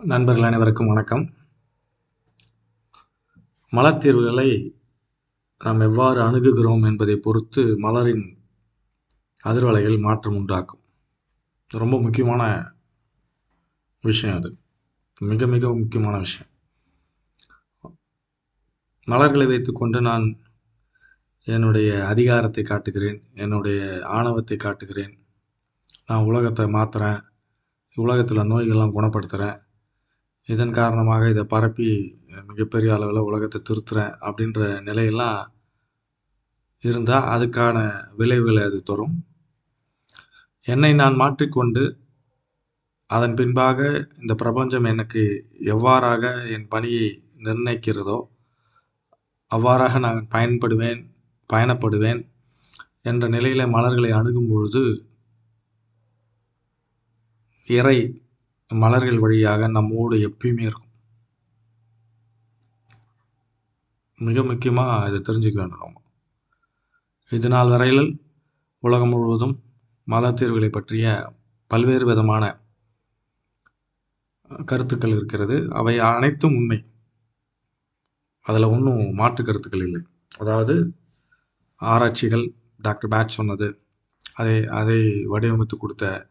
நண்பர்கள் அனைவருக்கும் வணக்கம். மலர் தீர்வுகளை நாம் எவ்வாறு அணுகுகிறோம் என்பதை பொறுத்து மலரின் அதிர்வலைகள் மாற்றம் உண்டாக்கும். ரொம்ப முக்கியமான விஷயம் அது. மிக மிக முக்கியமான விஷயம். மலர்களை வைத்துக்கொண்டு நான் என்னுடைய அதிகாரத்தை காட்டுகிறேன் என்னுடைய ஆணவத்தை காட்டுகிறேன். நான் உலகத்தை மாற்றுறேன் உலகத்தில் நோய்கள்லாம் குணப்படுத்துகிறேன் இதன் காரணமாக இதை பரப்பி மிகப்பெரிய அளவில் உலகத்தை திருத்துறேன் அப்படின்ற நிலையெல்லாம் இருந்தால் அதுக்கான விளைவுகளை அது தரும். என்னை நான் மாற்றிக்கொண்டு அதன் பின்பாக இந்த பிரபஞ்சம் எனக்கு எவ்வாறாக என் பணியை நிர்ணயிக்கிறதோ அவ்வாறாக நான் பயன்படுவேன் பயணப்படுவேன் என்ற நிலையில் மலர்களை அணுகும் பொழுது இறை மலர்கள் வழியாக நம்மோடு எப்பயுமே இருக்கும். மிக முக்கியமாக இதை தெரிஞ்சுக்க வேண்டும் நம்ம. இது நாள் வரையில் உலகம் முழுவதும் மலர் தீர்வுகளை பற்றிய பல்வேறு விதமான கருத்துக்கள் இருக்கிறது. அவை அனைத்தும் உண்மை. அதில் ஒன்றும் மாற்று கருத்துக்கள் இல்லை. அதாவது ஆராய்ச்சிகள் டாக்டர் பேட்ச் சொன்னது. அதை அதை வடிவமைத்து கொடுத்த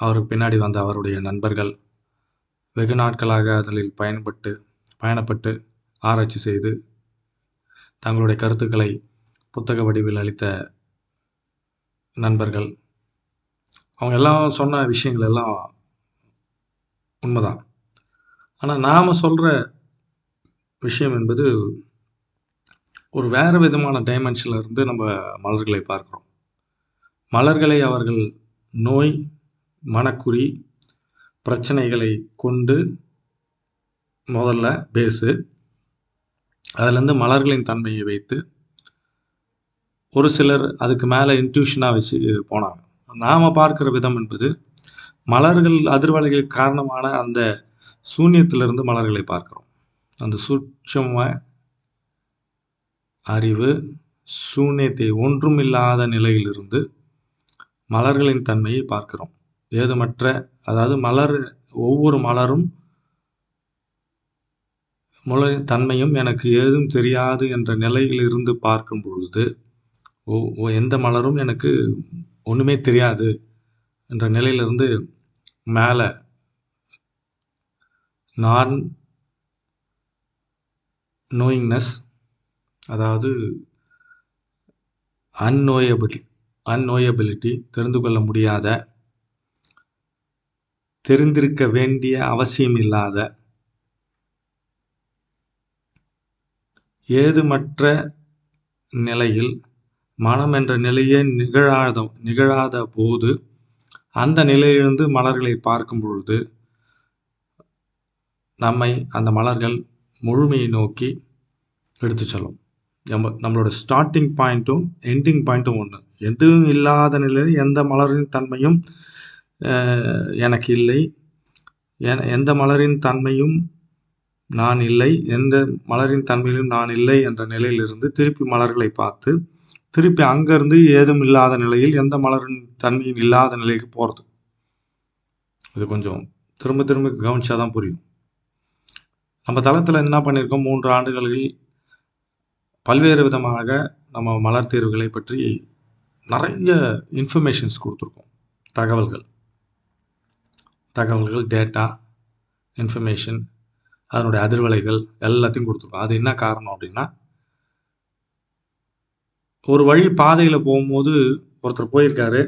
அவருக்கு பின்னாடி வந்த அவருடைய நண்பர்கள் வெகு நாட்களாக அதில் பயன்பட்டு பயணப்பட்டு ஆராய்ச்சி செய்து தங்களுடைய கருத்துக்களை புத்தக வடிவில் அளித்த நண்பர்கள். அவங்க எல்லாம் சொன்ன விஷயங்கள் எல்லாம் உண்மைதான். ஆனால் நாம் சொல்கிற விஷயம் என்பது ஒரு வேறு விதமான டைமென்ஷனில் இருந்து நம்ம மலர்களை பார்க்குறோம். மலர்களை அவர்கள் நோய் மனக்குறி பிரச்சனைகளை கொண்டு முதல்ல பேஸு அதுலேருந்து மலர்களின் தன்மையை வைத்து ஒரு சிலர் அதுக்கு மேலே இன்ட்யூஷனாக வச்சு போனாங்க. நாம் பார்க்குற விதம் என்பது மலர்கள் அதிர்வலைகள் காரணமான அந்த சூன்யத்திலிருந்து மலர்களை பார்க்குறோம். அந்த சூட்சம அறிவு சூன்யத்தை ஒன்றுமில்லாத நிலையிலிருந்து மலர்களின் தன்மையை பார்க்கிறோம். ஏதுமற்ற அதாவது மலர் ஒவ்வொரு மலரும் மலரின் தன்மையும் எனக்கு ஏதும் தெரியாது என்ற நிலையில் இருந்து பார்க்கும் பொழுது ஓ எந்த மலரும் எனக்கு ஒன்றுமே தெரியாது என்ற நிலையிலிருந்து மேலே நான் நோயிங்னஸ் அதாவது அந்நோயபிள் அந்நோயபிலிட்டி தெரிந்து கொள்ள முடியாத தெரிந்திருக்க வேண்டிய அவசியம் இல்லாத ஏதுமற்ற நிலையில் மனம் என்ற நிலையே நிகழாத நிகழாத போது அந்த நிலையிலிருந்து மலர்களை பார்க்கும் பொழுது நம்மை அந்த மலர்கள் முழுமையை நோக்கி எடுத்து செல்லும். நம்ம நம்மளோட ஸ்டார்டிங் பாயிண்ட்டும் எண்டிங் பாயிண்ட்டும் ஒன்று எதுவும் இல்லாத நிலையில் எந்த மலரின் தன்மையும் எனக்கு இல்லை. எந்த மலரின் தன்மையும் நான் இல்லை. எந்த மலரின் தன்மையிலும் நான் இல்லை என்ற நிலையிலிருந்து திருப்பி மலர்களை பார்த்து திருப்பி அங்கேருந்து ஏதும் இல்லாத நிலையில் எந்த மலரின் தன்மையும் இல்லாத நிலைக்கு போகிறது இது கொஞ்சம் திரும்ப திரும்ப கவனிச்சா தான் புரியும். நம்ம தளத்தில் என்ன பண்ணியிருக்கோம் மூன்று ஆண்டுகளில் பல்வேறு விதமாக நம்ம மலர் தேர்வுகளை பற்றி நிறைய இன்ஃபர்மேஷன்ஸ் கொடுத்துருக்கோம். தகவல்கள். தகவல்கள் டேட்டா இன்ஃபர்மேஷன் அதனுடைய அதிர்வலைகள் எல்லாத்தையும் கொடுத்துருக்கோம். அது என்ன காரணம் அப்படின்னா ஒரு வழி பாதையில் போகும்போது ஒருத்தர் போயிருக்காரு.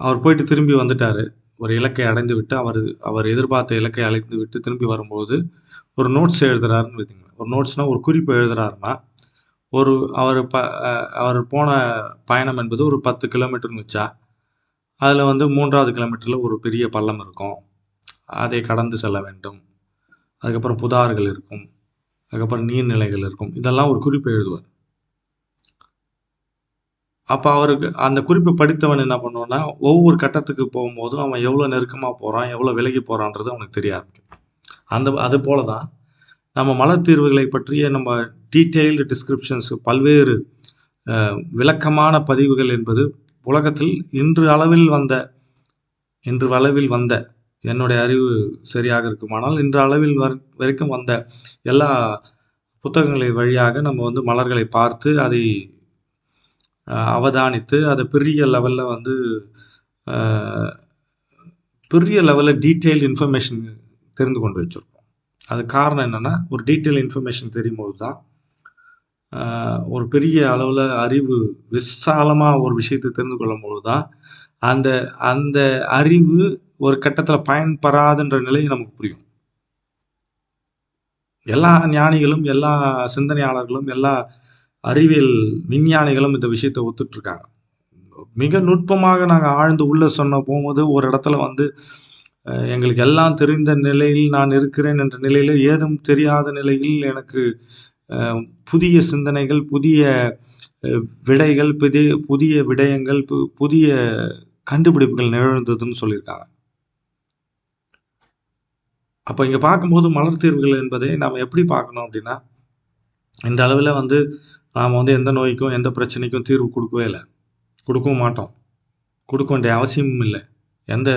அவர் போயிட்டு திரும்பி வந்துட்டார். ஒரு இலக்கை அடைந்து விட்டு அவர் அவர் எதிர்பார்த்த இலக்கை அழைந்து விட்டு திரும்பி வரும்போது ஒரு நோட்ஸ் எழுதுறாருன்னு வச்சுங்க ஒரு நோட்ஸ்னால் ஒரு குறிப்பு எழுதுறாருன்னா ஒரு அவர் ப அவர் போன பயணம் என்பது ஒரு பத்து கிலோமீட்டர்னு வச்சா அதில் வந்து மூன்றாவது கிலோமீட்டரில் ஒரு பெரிய பள்ளம் இருக்கும். அதை கடந்து செல்ல வேண்டும். அதுக்கப்புறம் புதார்கள் இருக்கும். அதுக்கப்புறம் நீர்நிலைகள் இருக்கும். இதெல்லாம் ஒரு குறிப்பு எழுதுவார். அப்போ அவருக்கு அந்த குறிப்பு படித்தவன் என்ன பண்ணுவான்னா ஒவ்வொரு கட்டத்துக்கு போகும்போதும் அவன் எவ்வளோ நெருக்கமாக போகிறான் எவ்வளோ விலகி போகிறான்றது அவனுக்கு தெரிய ஆரம்பிக்கும். அந்த அது போல தான் நம்ம மலர் தீர்வுகளை பற்றிய நம்ம டீட்டெயில்டு டிஸ்கிரிப்ஷன்ஸ் பல்வேறு விளக்கமான பதிவுகள் என்பது உலகத்தில் இன்று அளவில் வந்த இன்று அளவில் வந்த என்னுடைய அறிவு சரியாக இருக்குமானால் இன்று அளவில் வர் வரைக்கும் வந்த எல்லா புத்தகங்களை வழியாக நம்ம வந்து மலர்களை பார்த்து அதை அவதானித்து அதை பெரிய லெவலில் வந்து பெரிய லெவலில் டீட்டெயில் இன்ஃபர்மேஷன் தெரிந்து கொண்டு வச்சுருக்கோம். அது காரணம் என்னென்னா ஒரு டீட்டெயில் இன்ஃபர்மேஷன் தெரியும் போது தான் ஒரு பெரிய அளவில் அறிவு விசாலமாக ஒரு விஷயத்தை தெரிந்து கொள்ளும்போது தான் அந்த அந்த அறிவு ஒரு கட்டத்தில் பயன்பெறாதுன்ற நிலை நமக்கு புரியும். எல்லா ஞானிகளும் எல்லா சிந்தனையாளர்களும் எல்லா அறிவியல் விஞ்ஞானிகளும் இந்த விஷயத்தை ஒத்துட்டு இருக்காங்க மிக நுட்பமாக நாங்கள் ஆழ்ந்து உள்ளே சொன்ன போகும்போது ஒரு இடத்துல வந்து எங்களுக்கு எல்லாம் தெரிந்த நிலையில் நான் இருக்கிறேன் என்ற நிலையில் ஏதும் தெரியாத நிலையில் எனக்கு புதிய சிந்தனைகள் புதிய விடைகள் புதிய புதிய விடயங்கள் பு- புதிய கண்டுபிடிப்புகள் நிகழ்ந்ததுன்னு சொல்லியிருக்காங்க. அப்போ இங்கே பார்க்கும்போது மலர் தீர்வுகள் என்பதை நாம் எப்படி பார்க்கணும் அப்படின்னா இந்த அளவில் வந்து நாம் வந்து எந்த நோய்க்கும் எந்த பிரச்சனைக்கும் தீர்வு கொடுக்கவே இல்லை. கொடுக்கவும் மாட்டோம். கொடுக்க வேண்டிய அவசியமும் இல்லை. எந்த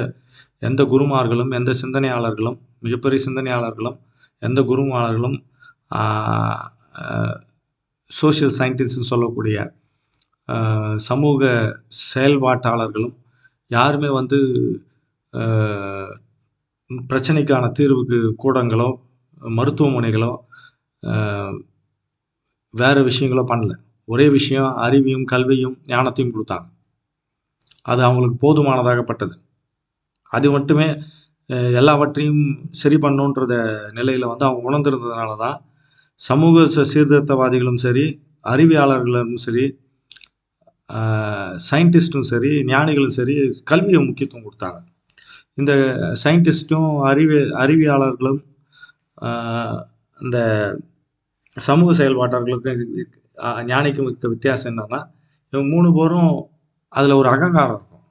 எந்த குருமார்களும் எந்த சிந்தனையாளர்களும் மிகப்பெரிய சிந்தனையாளர்களும் எந்த குருமார்களும் சோஷியல் சயின்டிஸ்ட்னு சொல்லக்கூடிய சமூக செயல்பாட்டாளர்களும் யாருமே வந்து பிரச்சனைக்கான தீர்வுக்கு கூடங்களோ மருத்துவமனைகளோ வேறு விஷயங்களோ பண்ணல. ஒரே விஷயம் அறிவையும் கல்வியும் ஞானத்தையும் கொடுத்தாங்க. அது அவங்களுக்கு போதுமானதாகப்பட்டது அது மட்டுமே எல்லாவற்றையும் சரி பண்ணுன்றத நிலையில் வந்து அவங்க உணர்ந்திருந்ததுனால தான் சமூக சீர்திருத்தவாதிகளும் சரி அறிவியலாளர்களும் சரி சயின்டிஸ்ட்டும் சரி ஞானிகளும் சரி கல்வியை முக்கியத்துவம் கொடுத்தாங்க. இந்த சயின்டிஸ்ட்டும் அறிவி அறிவியலாளர்களும் இந்த சமூக செயல்பாட்டாளர்களுக்கும் ஞானிக்கும் இருக்க வித்தியாசம் என்னன்னா இவங்க மூணு பேரும் அதில் ஒரு அகங்காரம் இருக்கும்.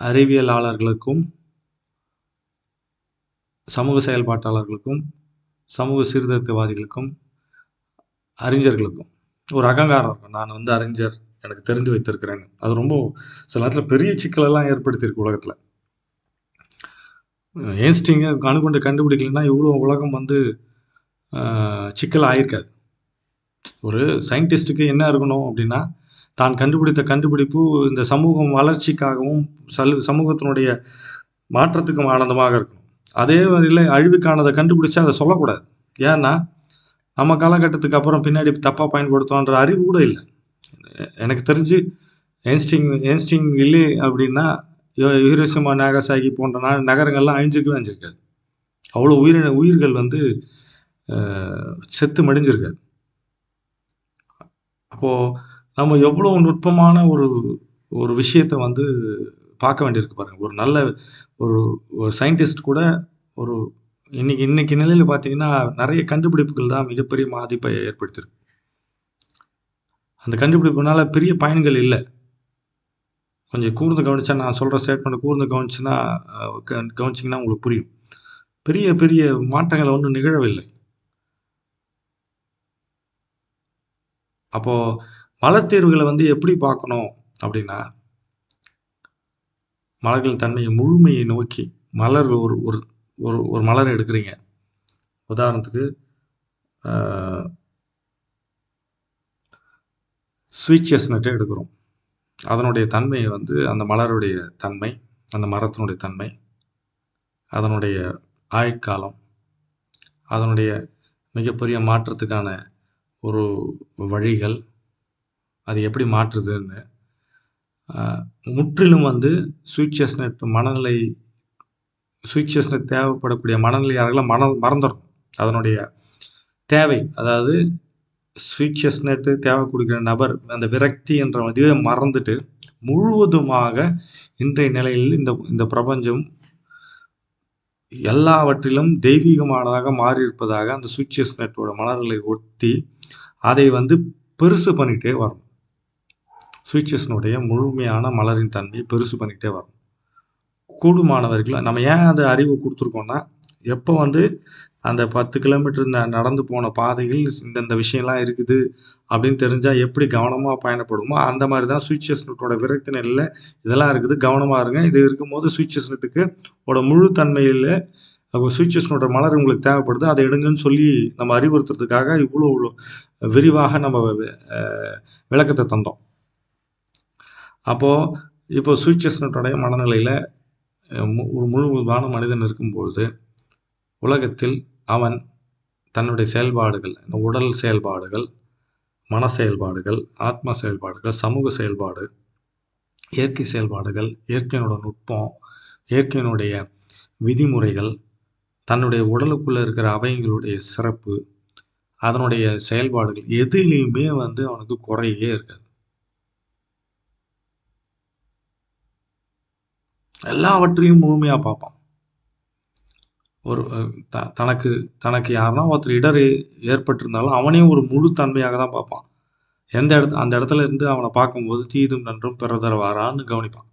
அறிவியலாளர்களுக்கும் சமூக செயல்பாட்டாளர்களுக்கும் சமூக சீர்திருத்தவாதிகளுக்கும் அறிஞர்களுக்கும் ஒரு அகங்காரம் இருக்கும் நான் வந்து அறிஞர் எனக்கு தெரிந்து வைத்திருக்கிறேன் அது ரொம்ப சில நேரத்தில் பெரிய சிக்கலெல்லாம் ஏற்படுத்தியிருக்கு உலகத்தில். ஏன்ஸ்டிங்க அணுகுண்டு கண்டுபிடிக்கலன்னா இவ்வளோ உலகம் வந்து சிக்கல் ஆயிருக்காது ஒரு சயின்டிஸ்ட்டுக்கு என்ன இருக்கணும் அப்படின்னா தான் கண்டுபிடித்த கண்டுபிடிப்பு இந்த சமூகம் வளர்ச்சிக்காகவும் சல் சமூகத்தினுடைய மாற்றத்துக்கும் ஆனந்தமாக இருக்கணும். அதே வழியில் அழிவுக்கானதை கண்டுபிடிச்சா அதை சொல்லக்கூடாது. ஏன்னா நம்ம காலகட்டத்துக்கு அப்புறம் பின்னாடி தப்பாக பயன்படுத்தோன்ற அறிவு கூட இல்லை. எனக்கு தெரிஞ்சு ஏன்ஸ்டிங் ஏன்ஸ்டிங் இல்லை அப்படின்னா யோ- நாகசாகி போன்ற நா- நகரங்கள்லாம் அழிஞ்சிருக்கவே அழிஞ்சிருக்காது. அவ்வளோ உயிரின உயிர்கள் வந்து செத்து மடிஞ்சிருக்காது. அப்போது நம்ம எவ்வளோ நுட்பமான ஒரு ஒரு விஷயத்தை வந்து பார்க்க வேண்டியிருக்கு பாருங்க. ஒரு நல்ல ஒரு ஒரு சயின்டிஸ்ட் கூட ஒரு இன்னைக்கு இன்னைக்கு நிலையில் பார்த்தீங்கன்னா நிறைய கண்டுபிடிப்புகள் தான் மிகப்பெரிய பாதிப்பை ஏற்படுத்தியிருக்கு. அந்த கண்டுபிடிப்புனால பெரிய பயன்கள் இல்லை. கொஞ்சம் கூர்ந்து கவனிச்சா நான் சொல்கிற ஸ்டேட்மெண்ட் கூர்ந்து கவனிச்சுன்னா க- கவனிச்சிங்கன்னா உங்களுக்கு புரியும். பெரிய பெரிய மாற்றங்களை ஒன்றும் நிகழவில்லை. அப்போது மலர் தேர்வுகளை வந்து எப்படி பார்க்கணும் அப்படின்னா மலர்கள் தன்மையை முழுமையை நோக்கி மலர் ஒரு ஒரு ஒரு ஒரு மலர் எடுக்கிறீங்க. உதாரணத்துக்கு ஸ்வீட் செஸ்னட்டை எடுக்கிறோம். அதனுடைய தன்மையை வந்து அந்த மலருடைய தன்மை அந்த மரத்தினுடைய தன்மை அதனுடைய ஆயுட்காலம் அதனுடைய மிகப்பெரிய மாற்றத்துக்கான ஒரு வழிகள் அது எப்படி மாற்றுதுன்னு முற்றிலும் வந்து ஸ்வீட் மனநிலை ஸ்வீட் தேவைப்படக்கூடிய மனநிலையாளர்களை மன மறந்துடும் அதனுடைய தேவை அதாவது ஸ்வீட் செஸ்னட்டு தேவை கொடுக்கிற நபர் அந்த விரக்தி என்ற இதுவே மறந்துட்டு முழுவதுமாக இன்றைய நிலையில் இந்த இந்த பிரபஞ்சம் எல்லாவற்றிலும் தெய்வீகமானதாக மாறியிருப்பதாக அந்த ஸ்வீட் நெட்டோட மலர்களை ஒட்டி அதை வந்து பெருசு பண்ணிகிட்டே வரும். ஸ்விச்சஸ்னுடைய முழுமையான மலரின் தன்மையை பெருசு பண்ணிக்கிட்டே வரும் கூடுமானவர்கள் நம்ம ஏன் அந்த அறிவு கொடுத்துருக்கோம்னா எப்போ வந்து அந்த பத்து கிலோமீட்டர் ந நடந்து போன பாதையில் இந்தந்த விஷயம்லாம் இருக்குது அப்படின்னு தெரிஞ்சால் எப்படி கவனமாக பயணப்படுமோ அந்த மாதிரி தான் சுவிட்சஸ் நெட்டோட விரக்தி நெல்லில் இதெல்லாம் இருக்குது. கவனமாக இருங்க. இது இருக்கும்போது சுவிட்சஸ் நெட்டுக்கு ஓட முழு தன்மையில் சுவிட்சஸ் நோட்டோட மலர் உங்களுக்கு தேவைப்படுது. அதை எடுங்கன்னு சொல்லி நம்ம அறிவுறுத்துறதுக்காக இவ்வளோ விரிவாக நம்ம விளக்கத்தை தந்தோம். அப்போது இப்போ சுவிட்சஸ் மனநிலையில் ஒரு முழுவதுமான மனிதன் இருக்கும்பொழுது உலகத்தில் அவன் தன்னுடைய செயல்பாடுகள் உடல் செயல்பாடுகள் மன செயல்பாடுகள் ஆத்ம செயல்பாடுகள் சமூக செயல்பாடு இயற்கை செயல்பாடுகள் இயற்கையினோட நுட்பம் இயற்கையினுடைய விதிமுறைகள் தன்னுடைய உடலுக்குள்ளே இருக்கிற அவைங்களுடைய சிறப்பு அதனுடைய செயல்பாடுகள் எதுலேயுமே வந்து அவனுக்கு குறையே இருக்காது. எல்லாவற்றையும் முழுமையாக பார்ப்பான். ஒரு த- தனக்கு தனக்கு யாருன்னா ஒருத்தர் இடர் ஏற்பட்டிருந்தாலும் அவனையும் ஒரு முழு தன்மையாக தான் பார்ப்பான். எந்த இடத்து அந்த இடத்துல இருந்து அவனை பார்க்கும்போது தீதும் நன்றும் பிறதர வாரான்னு கவனிப்பான்.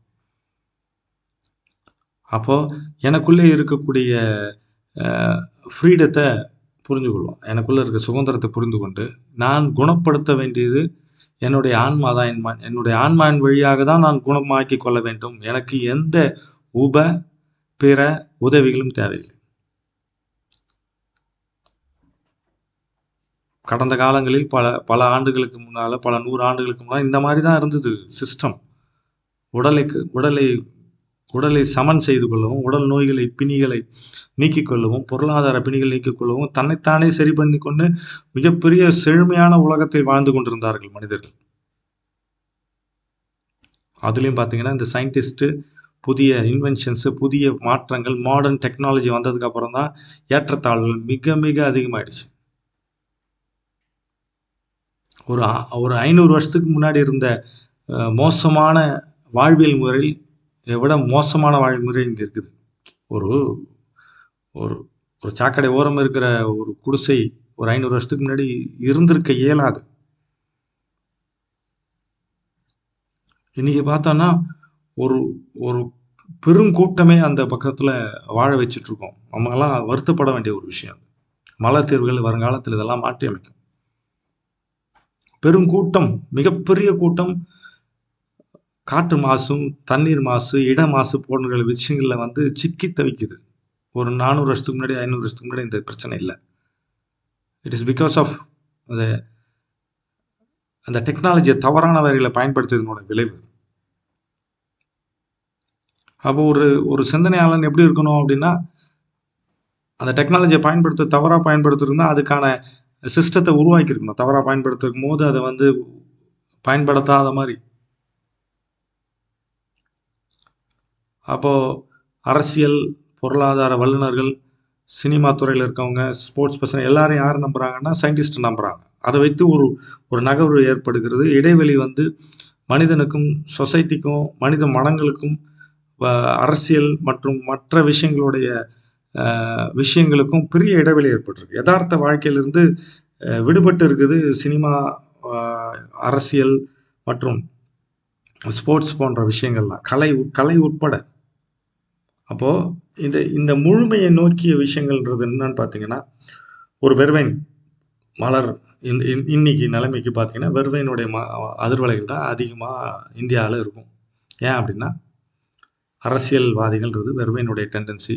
அப்போ எனக்குள்ளே இருக்கக்கூடிய ஃப்ரீடத்தை புரிஞ்சு எனக்குள்ளே இருக்க சுதந்திரத்தை புரிந்து கொண்டு நான் குணப்படுத்த வேண்டியது என்னுடைய ஆன்மா தான் என் என்னுடைய ஆன்மாவின் வழியாக தான் நான் குணமாக்கி கொள்ள வேண்டும். எனக்கு எந்த உப பிற உதவிகளும் தேவையில்லை. கடந்த காலங்களில் பல பல ஆண்டுகளுக்கு முன்னால பல நூறு ஆண்டுகளுக்கு முன்னால் இந்த மாதிரி தான் இருந்தது சிஸ்டம் உடலைக்கு உடலை உடலை சமன் செய்து கொள்ளவும் உடல் நோய்களை பிணிகளை நீக்கிக் கொள்ளவும் பொருளாதார பிணிகள் நீக்கிக் கொள்ளவும் தன்னைத்தானே சரி பண்ணி கொண்டு மிகப்பெரிய செழுமையான உலகத்தை வாழ்ந்து கொண்டிருந்தார்கள் மனிதர்கள். அதுலேயும் பார்த்தீங்கன்னா இந்த சயின்டிஸ்ட்டு புதிய இன்வென்ஷன்ஸு புதிய மாற்றங்கள் மாடர்ன் டெக்னாலஜி வந்ததுக்கப்புறம் தான் ஏற்றத்தாழ்வுகள் மிக மிக அதிகமாயிடுச்சு. ஒரு ஒரு ஐநூறு வருஷத்துக்கு முன்னாடி இருந்த மோசமான வாழ்வியல் முறையில் இதை விட மோசமான வாழ்முறை இங்கே இருக்குது. ஒரு ஒரு ஒரு சாக்கடை ஓரம் இருக்கிற ஒரு குடிசை ஒரு ஐநூறு வருஷத்துக்கு முன்னாடி இருந்திருக்க இயலாது. இன்னைக்கு பார்த்தோன்னா ஒரு ஒரு பெருங்கூட்டமே அந்த பக்கத்தில் வாழ வச்சுட்டு இருக்கோம் நம்மலாம் வருத்தப்பட வேண்டிய ஒரு விஷயம் மலை தீர்வுகள் வருங்காலத்தில் இதெல்லாம் மாற்றி அமைக்கும் பெருங்கூட்டம் மிகப்பெரிய கூட்டம் காற்று மாசும் தண்ணீர் மாசு இட மாசு போன்ற விஷயங்களில் வந்து சிக்கி தவிக்குது. ஒரு நானூறு வருஷத்துக்கு முன்னாடி ஐநூறு வருஷத்துக்கு முன்னாடி இந்த பிரச்சனை இல்லை. இட் இஸ் பிகாஸ் ஆஃப் அந்த அந்த டெக்னாலஜியை தவறான வகையில் பயன்படுத்துறதுனோட விளைவு. அப்போ ஒரு ஒரு சிந்தனையாளன் எப்படி இருக்கணும் அப்படின்னா அந்த டெக்னாலஜியை பயன்படுத்த தவறாக பயன்படுத்துறதுன்னா அதுக்கான சிஸ்டத்தை உருவாக்கியிருக்கணும். தவறாக பயன்படுத்தும் போது அதை வந்து பயன்படுத்தாத மாதிரி. அப்போது அரசியல் பொருளாதார வல்லுநர்கள் சினிமா துறையில் இருக்கவங்க ஸ்போர்ட்ஸ் பர்சன் எல்லாரும் யார் நம்புறாங்கன்னா சயின்டிஸ்ட் நம்புகிறாங்க அதை வைத்து ஒரு ஒரு நகர்வு ஏற்படுகிறது. இடைவெளி வந்து மனிதனுக்கும் சொசைட்டிக்கும் மனித மனங்களுக்கும் வ- அரசியல் மற்றும் மற்ற விஷயங்களுடைய விஷயங்களுக்கும் பெரிய இடைவெளி ஏற்பட்டிருக்கு. யதார்த்த வாழ்க்கையிலிருந்து விடுபட்டு இருக்குது சினிமா அரசியல் மற்றும் ஸ்போர்ட்ஸ் போன்ற விஷயங்கள்லாம். கலை கலை உட்பட அப்போது இந்த இந்த முழுமையை நோக்கிய விஷயங்கள்ன்றது என்னன்னு பார்த்தீங்கன்னா ஒரு வெர்வைன் மலர் இந்த இன்- இன்னைக்கு நிலைமைக்கு பார்த்தீங்கன்னா வெர்வைனுடைய ம அதிர்வலைகள் தான் அதிகமாக இந்தியாவில் இருக்கும். ஏன் அப்படின்னா அரசியல்வாதிகள்ன்றது வெர்வைனுடைய டெண்டன்சி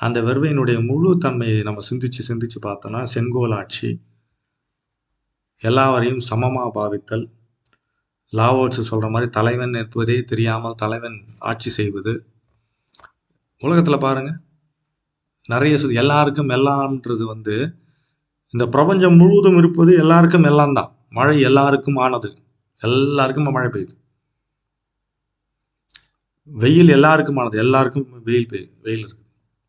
அந்த வெர்வையினுடைய முழு தன்மையை நம்ம சிந்திச்சு சிந்திச்சு பார்த்தோம்னா செங்கோல் ஆட்சி எல்லாவரையும் சமமாக பாவித்தல் லாவோட்ஸ் சொல்கிற மாதிரி தலைவன் என்பதே தெரியாமல் தலைவன் ஆட்சி செய்வது உலகத்தில் பாருங்க. நிறைய சொல்லி எல்லாருக்கும் எல்லாம்ன்றது வந்து இந்த பிரபஞ்சம் முழுவதும் இருப்பது எல்லாருக்கும் எல்லாம் தான். மழை எல்லாருக்கும் ஆனது. எல்லாருக்கும் மழை பெய்யுது. வெயில் எல்லாருக்கும் ஆனது. எல்லாருக்கும் வெயில் பெய்யுது வெயில் இருக்குது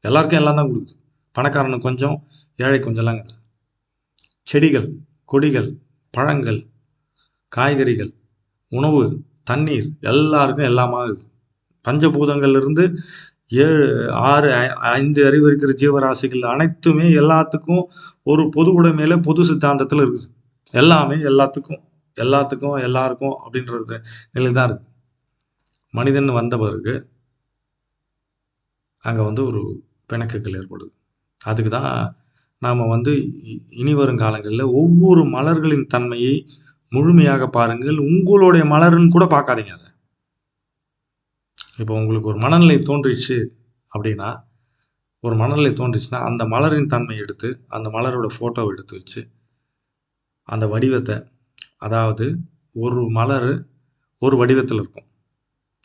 எல்லாருக்கும் எல்லாம் தான் கொடுக்குது. பணக்காரனுக்கு கொஞ்சம் ஏழை கொஞ்சம்லாம் கிடையாது. செடிகள் கொடிகள் பழங்கள் காய்கறிகள் உணவு தண்ணீர் எல்லாருக்கும் எல்லாமா இருக்குது பஞ்சபூதங்கள்ல ஏழு ஆறு ஐந்து அறிவு இருக்கிற ஜீவராசிகள் அனைத்துமே எல்லாத்துக்கும் ஒரு பொது உடைமையில பொது சித்தாந்தத்தில் இருக்குது. எல்லாமே எல்லாத்துக்கும் எல்லாத்துக்கும் எல்லாருக்கும் அப்படின்றது நிலை தான் இருக்கு. மனிதன் வந்த பிறகு அங்கே வந்து ஒரு பிணக்குகள் ஏற்படுது. அதுக்கு தான் நாம் வந்து இ- இனி வரும் காலங்களில் ஒவ்வொரு மலர்களின் தன்மையை முழுமையாக பாருங்கள். உங்களுடைய மலருன்னு கூட பார்க்காதீங்க அதை. இப்போ உங்களுக்கு ஒரு மனநிலை தோன்றிச்சு அப்படின்னா ஒரு மனநிலை தோன்றுச்சுன்னா அந்த மலரின் தன்மை எடுத்து அந்த மலரோட ஃபோட்டோவை எடுத்து வச்சு அந்த வடிவத்தை அதாவது ஒரு மலர் ஒரு வடிவத்தில் இருக்கும்.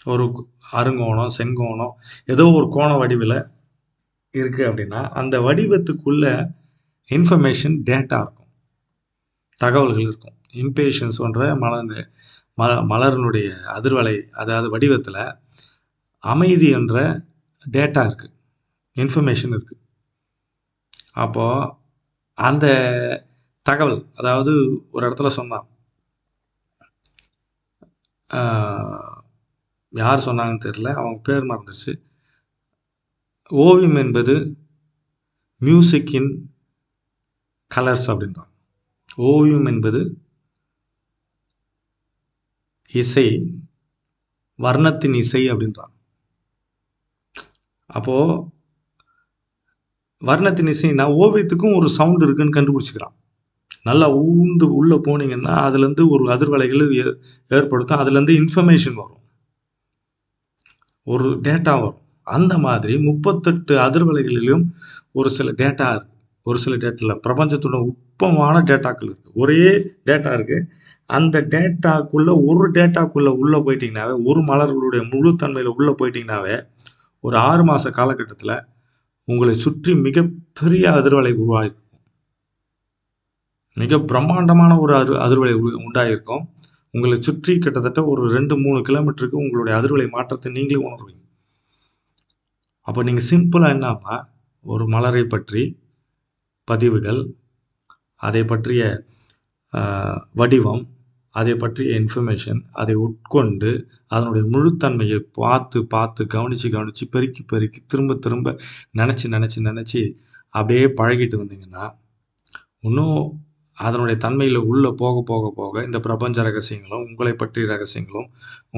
ஒரு அருங்கோணம் செங்கோணம் ஏதோ ஒரு கோண வடிவில் இருக்குது அப்படின்னா அந்த வடிவத்துக்குள்ள இன்ஃபர்மேஷன் டேட்டா இருக்கும். தகவல்கள் இருக்கும். இம்பேஷன்ஸ் போன்ற மலர் ம மலரினுடைய அதிர்வலை அதாவது வடிவத்தில் அமைதி என்ற டேட்டா இருக்குது இன்ஃபர்மேஷன் இருக்குது அப்போது அந்த தகவல் அதாவது ஒரு இடத்துல சொன்னான். யார் சொன்னாங்கன்னு தெரியல அவங்க பேர் மறந்துச்சு ஓவியம் என்பது மியூசிக்கின் கலர்ஸ் அப்படின்றான். ஓவியம் என்பது இசை வர்ணத்தின் இசை அப்படின்றான். அப்போது வர்ணத்தின் இசைனா ஓவியத்துக்கும் ஒரு சவுண்டு இருக்குன்னு கண்டுபிடிச்சிக்கிறான். நல்லா ஊந்து உள்ளே போனீங்கன்னா அதுலேருந்து ஒரு அதிர்வலைகள் ஏ- ஏற்படுத்தும். அதுலேருந்து இன்ஃபர்மேஷன் வரும். ஒரு டேட்டா வரும். அந்த மாதிரி முப்பத்தெட்டு அதிர்வலைகளிலும் ஒரு சில டேட்டா இருக்கு. ஒரு சில டேட்டாவில் பிரபஞ்சத்தோட உப்பமான டேட்டாக்கள் இருக்குது ஒரே டேட்டா இருக்கு. அந்த டேட்டாக்குள்ளே ஒரு டேட்டாக்குள்ளே உள்ளே போயிட்டிங்கனாவே ஒரு மலர்களுடைய முழு தன்மையில் உள்ளே போயிட்டீங்கன்னாவே ஒரு ஆறு மாத காலகட்டத்தில் உங்களை சுற்றி மிகப்பெரிய அதிர்வலை உருவாகிருக்கும் மிக பிரம்மாண்டமான ஒரு அதிர் அதிர்வலை உ- உங்களை சுற்றி கிட்டத்தட்ட ஒரு ரெண்டு மூணு கிலோமீட்டருக்கு உங்களுடைய அதிர்வலை மாற்றத்தை நீங்களே உணர்வீங்க. அப்போ நீங்கள் சிம்பிளாக என்னன்னா ஒரு மலரை பற்றி பதிவுகள் அதை பற்றிய வடிவம் அதை பற்றிய இன்ஃபர்மேஷன் அதை உட்கொண்டு அதனுடைய முழுத்தன்மையை பார்த்து பார்த்து கவனித்து கவனித்து பெருக்கி பெருக்கி திரும்ப திரும்ப நினச்சி நினச்சி நினச்சி அப்படியே பழகிட்டு வந்தீங்கன்னா இன்னும் அதனுடைய தன்மையில் உள்ளே போக போக போக இந்த பிரபஞ்ச ரகசியங்களும் உங்களை பற்றிய ரகசியங்களும்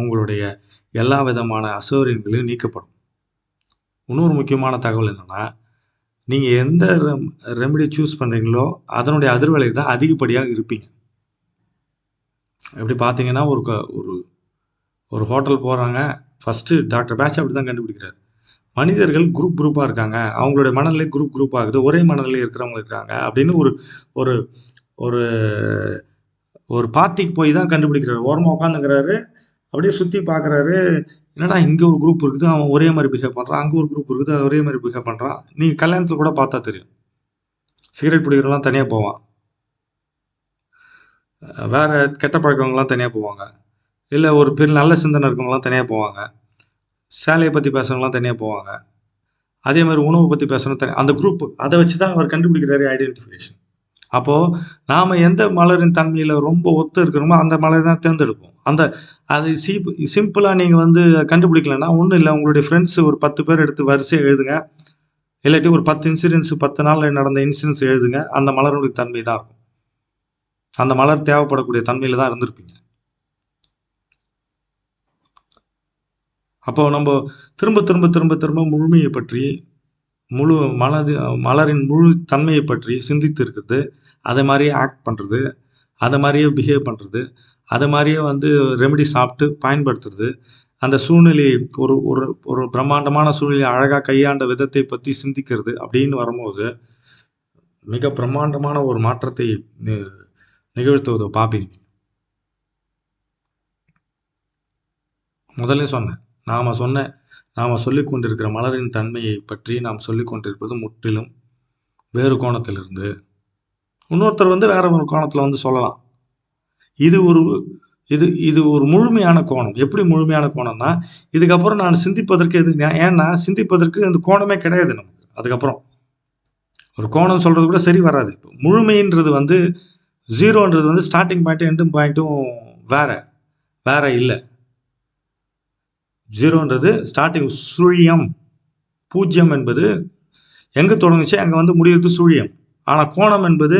உங்களுடைய எல்லா விதமான அசௌரியங்களையும் நீக்கப்படும். இன்னொரு முக்கியமான தகவல் என்னென்னா நீங்கள் எந்த ரெம் ரெமெடி சூஸ் பண்ணுறீங்களோ அதனுடைய அதிர்வலை தான் அதிகப்படியாக இருப்பீங்க. எப்படி பார்த்தீங்கன்னா ஒரு க- ஒரு ஒரு ஹோட்டல் போகிறாங்க ஃபஸ்ட்டு டாக்டர் பேட்ச் அப்படி தான் கண்டுபிடிக்கிறார். மனிதர்கள் குரூப் குரூப்பாக இருக்காங்க. அவங்களுடைய மனநிலை குரூப் குரூப் ஆகுது. ஒரே மனநிலை இருக்கிறவங்க இருக்காங்க அப்படின்னு ஒரு ஒரு ஒரு ஒரு பார்ட்டிக்கு போய் தான் கண்டுபிடிக்கிறாரு. ஓரமாக உட்காந்துக்கிறாரு அப்படியே சுற்றி பார்க்குறாரு. என்னடா இங்கே ஒரு குரூப் இருக்குது. அவன் ஒரே மாதிரி பிஹேவ் பண்ணுறான் அங்கே ஒரு குரூப் இருக்குது. ஒரே மாதிரி பிஹேவ் பண்ணுறான் நீங்கள் கல்யாணத்தில் கூட பார்த்தா தெரியும். சிகரெட் பிடிக்கிறவங்களாம் தனியாக போவான். வேறு கெட்ட பழக்கவங்களாம் தனியாக போவாங்க. இல்லை ஒரு பெரிய நல்ல சிந்தனை இருக்கவங்களாம் தனியாக போவாங்க. சேலையை பற்றி பேசுகிறவங்களாம் தனியாக போவாங்க. அதே மாதிரி உணவை பற்றி பேசணும் தனி அந்த குரூப் அதை வச்சு தான் அவர் கண்டுபிடிக்கிறாரு ஐடென்டிஃபிகேஷன் அப்போது நாம் எந்த மலரின் தன்மையில் ரொம்ப ஒத்து இருக்கிறோமோ அந்த மலரை தான் தேர்ந்தெடுப்போம். அந்த அது சீப் சிம்பிளாக நீங்கள் வந்து கண்டுபிடிக்கலன்னா ஒன்றும் இல்லை. உங்களுடைய ஃப்ரெண்ட்ஸ் ஒரு பத்து பேர் எடுத்து வரிசையை எழுதுங்க. இல்லாட்டி ஒரு பத்து இன்சூரன்ஸ் பத்து நாளில் நடந்த இன்சூரன்ஸ் எழுதுங்க. அந்த மலருடைய தன்மை தான் இருக்கும். அந்த மலர் தேவைப்படக்கூடிய தன்மையில் தான் இருந்திருப்பீங்க. அப்போ நம்ம திரும்ப திரும்ப திரும்ப திரும்ப முழுமையை பற்றி முழு மலது மலரின் முழு தன்மையை பற்றி சிந்தித்து இருக்கிறது. அதை மாதிரியே ஆக்ட் பண்ணுறது அதை மாதிரியே பிஹேவ் பண்ணுறது அதை மாதிரியே வந்து ரெமெடி சாப்பிட்டு பயன்படுத்துறது. அந்த சூழ்நிலையை ஒரு ஒரு ஒரு பிரம்மாண்டமான சூழ்நிலையை அழகாக கையாண்ட விதத்தை பற்றி சிந்திக்கிறது அப்படின்னு வரும்போது மிக பிரம்மாண்டமான ஒரு மாற்றத்தை நிகழ்த்துவதோ பாபி முதல்ல சொன்னேன் நாம் சொன்ன நாம் சொல்லிக் கொண்டிருக்கிற மலரின் தன்மையை பற்றி நாம் சொல்லிக் கொண்டிருப்பது முற்றிலும் வேறு கோணத்திலிருந்து. இன்னொருத்தர் வந்து வேற ஒரு கோணத்தில் வந்து சொல்லலாம். இது ஒரு இது இது ஒரு முழுமையான கோணம். எப்படி முழுமையான கோணம்னா இதுக்கப்புறம் நான் சிந்திப்பதற்கு எது ஏன்னா சிந்திப்பதற்கு அந்த கோணமே கிடையாது நமக்கு. அதுக்கப்புறம் ஒரு கோணம் சொல்றது கூட சரி வராது. இப்போ முழுமைன்றது வந்து ஜீரோன்றது வந்து ஸ்டார்டிங் பாயிண்ட்டும் எண்டும் பாயிண்ட்டும் வேற. வேற இல்லை. ஜீரோன்றது ஸ்டார்டிங் சுழியம். பூஜ்ஜியம் என்பது எங்கே தொடங்குச்சு? அங்கே வந்து முடியுறது சுழியம். ஆனால் கோணம் என்பது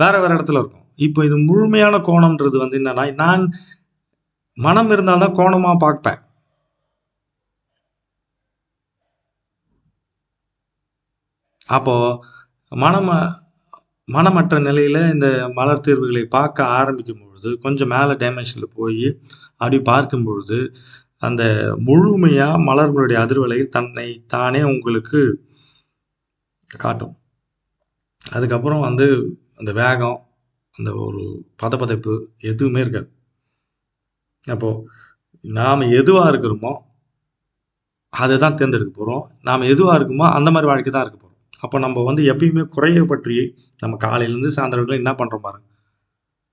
வேற வேற இடத்துல இருக்கும். இப்போ இது முழுமையான கோணம்ன்றது வந்து என்னன்னா நான் மனம் இருந்தால்தான் கோணமாக பார்ப்பேன். அப்போது மனம் மனமற்ற நிலையில் இந்த மலர் தீர்வுகளை பார்க்க ஆரம்பிக்கும் பொழுது கொஞ்சம் மேலே டைமென்ஷனில் போய் அப்படி பார்க்கும் பொழுது அந்த முழுமையாக மலர்களுடைய அதிர்வலை தன்னை தானே உங்களுக்கு காட்டும். அதுக்கப்புறம் வந்து அந்த வேகம் அந்த ஒரு பதப்பதைப்பு எதுவுமே இருக்காது. அப்போது நாம் எதுவாக இருக்கிறோமோ அதை தான் தேர்ந்தெடுக்க போகிறோம் நாம் எதுவாக இருக்குமோ அந்த மாதிரி வாழ்க்கை தான் இருக்க போகிறோம் அப்போ நம்ம வந்து எப்பயுமே குறைய பற்றி நம்ம காலையிலேருந்து சாயந்தரம் வரைக்கும் என்ன பண்ணுறோம் பாருங்க.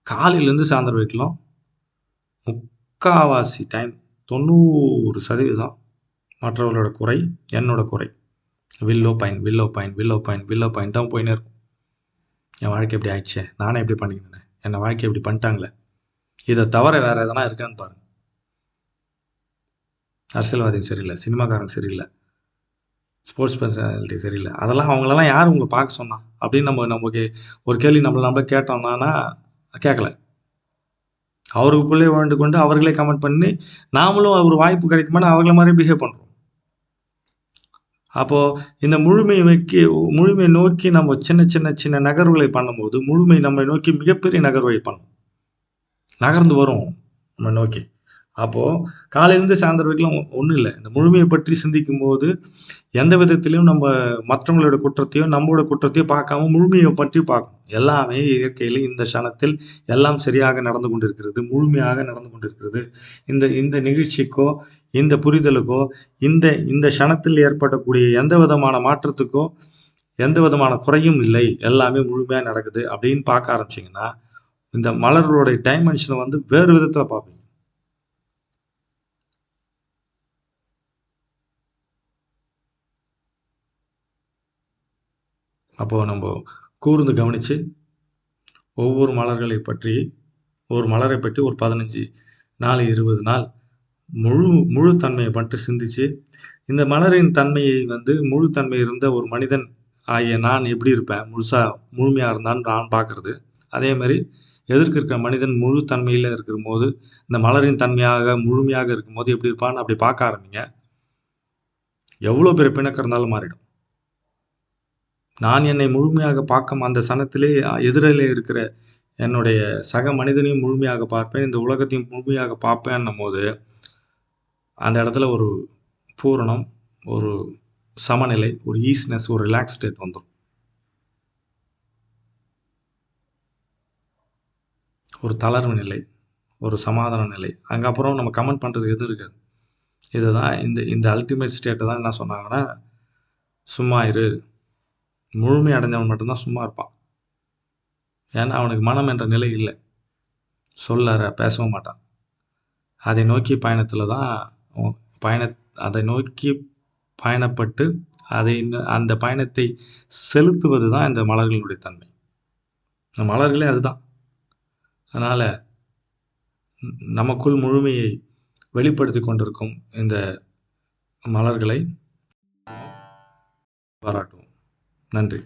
காலையிலேருந்து சாயந்தரம் வரைக்கும் முக்காவாசி டைம் தொண்ணூறு சதவீதம் மற்றவர்களோட குறை என்னோட குறை. வில்லோ பைன் வில்லோ பைன் வில்லோ பைன் வில்லோ பைன் தான் போயினே இருக்கும். என் வாழ்க்கை எப்படி ஆயிடுச்சே நானே எப்படி பண்ணிக்கினேன் என்னை வாழ்க்கை எப்படி பண்ணிட்டாங்களே. இதை தவிர வேறு எதனா இருக்கான்னு பாருங்க. அரசியல்வாதியும் சரியில்லை சினிமாக்காரன் சரியில்லை. ஸ்போர்ட்ஸ் பர்சனாலிட்டி சரியில்லை. அதெல்லாம் அவங்களெல்லாம் யார் உங்களை பார்க்க சொன்னா? அப்படின்னு நம்ம நமக்கு ஒரு கேள்வி நம்மளை நம்ம கேட்டோம்னா கேட்கல. அவருக்குள்ளே வாழ்ந்து கொண்டு அவர்களே கமெண்ட் பண்ணி நாமளும் ஒரு வாய்ப்பு கிடைக்குமான்னு அவங்கள மாதிரி பிஹேவ் பண்ணுறோம் அப்போது இந்த முழுமையை நோக்கி முழுமையை நோக்கி நம்ம சின்ன சின்ன சின்ன நகர்வுகளை பண்ணும்போது முழுமை நம்மை நோக்கி மிகப்பெரிய நகர்வை பண்ணும். நகர்ந்து வரும் நம்ம நோக்கி. அப்போது காலையிலேருந்து சாயந்தரம் வரைக்கும் ஒன்றும் இல்லை. இந்த முழுமையை பற்றி சிந்திக்கும் போது எந்த விதத்திலையும் நம்ம மற்றவங்களோட குற்றத்தையோ நம்மளோட குற்றத்தையோ பார்க்காம முழுமையை பற்றி பார்க்கணும். எல்லாமே இயற்கையில் இந்த க்ஷணத்தில் எல்லாம் சரியாக நடந்து கொண்டிருக்கிறது முழுமையாக நடந்து கொண்டிருக்கிறது. இந்த இந்த நிகழ்ச்சிக்கோ இந்த புரிதலுக்கோ இந்த இந்த க்ஷணத்தில் ஏற்படக்கூடிய எந்த விதமான மாற்றத்துக்கோ எந்த விதமான குறையும் இல்லை. எல்லாமே முழுமையாக நடக்குது அப்படின்னு பார்க்க ஆரம்பிச்சிங்கன்னா இந்த மலர்களோட டைமென்ஷனை வந்து வேறு விதத்தில் பார்ப்பீங்க. அப்போது நம்ம கூர்ந்து கவனித்து ஒவ்வொரு மலர்களை பற்றி ஒரு மலரை பற்றி ஒரு பதினஞ்சு நாள் இருபது நாள் முழு முழு தன்மையை பற்றி சிந்திச்சு இந்த மலரின் தன்மையை வந்து முழு தன்மை இருந்த ஒரு மனிதன் ஆகிய நான் எப்படி இருப்பேன்? முழுசாக முழுமையாக இருந்தான்னு நான் பார்க்குறது. அதே மாதிரி எதிர்க்க இருக்கிற மனிதன் முழு தன்மையில் இருக்கிற போது இந்த மலரின் தன்மையாக முழுமையாக இருக்கும்போது எப்படி இருப்பான்னு அப்படி பார்க்க ஆரம்பிங்க. எவ்வளோ பெரிய பிணக்கம் இருந்தாலும் மாறிடும். நான் என்னை முழுமையாக பார்க்கும் அந்த சனத்திலே எதிரில் இருக்கிற என்னுடைய சக மனிதனையும் முழுமையாக பார்ப்பேன். இந்த உலகத்தையும் முழுமையாக பார்ப்பேன்னும் போது அந்த இடத்துல ஒரு பூரணம் ஒரு சமநிலை ஒரு ஈஸ்னஸ் ஒரு ரிலாக்ஸ் ஸ்டேட் வந்துடும் ஒரு தளர்வு நிலை ஒரு சமாதான நிலை. அங்கே அப்புறம் நம்ம கமெண்ட் பண்ணுறது எதுவும் இருக்காது. இதுதான் இந்த இந்த அல்டிமேட் ஸ்டேட்டை தான் என்ன சொன்னாங்கன்னா சும்மா இரு முழுமை அடைஞ்சவன் மட்டும்தான் சும்மா இருப்பான். ஏன்னா அவனுக்கு மனம் என்ற நிலை இல்லை. சொல்லற பேசவும் மாட்டான். அதை நோக்கி பயணத்தில் தான் பயண அதை நோக்கி பயணப்பட்டு அதை அந்த பயணத்தை செலுத்துவது தான் இந்த மலர்களுடைய தன்மை. இந்த மலர்களே அதுதான். அதனால் நமக்குள் முழுமையை வெளிப்படுத்தி கொண்டிருக்கும் இந்த மலர்களை பாராட்டுவோம். நன்றி.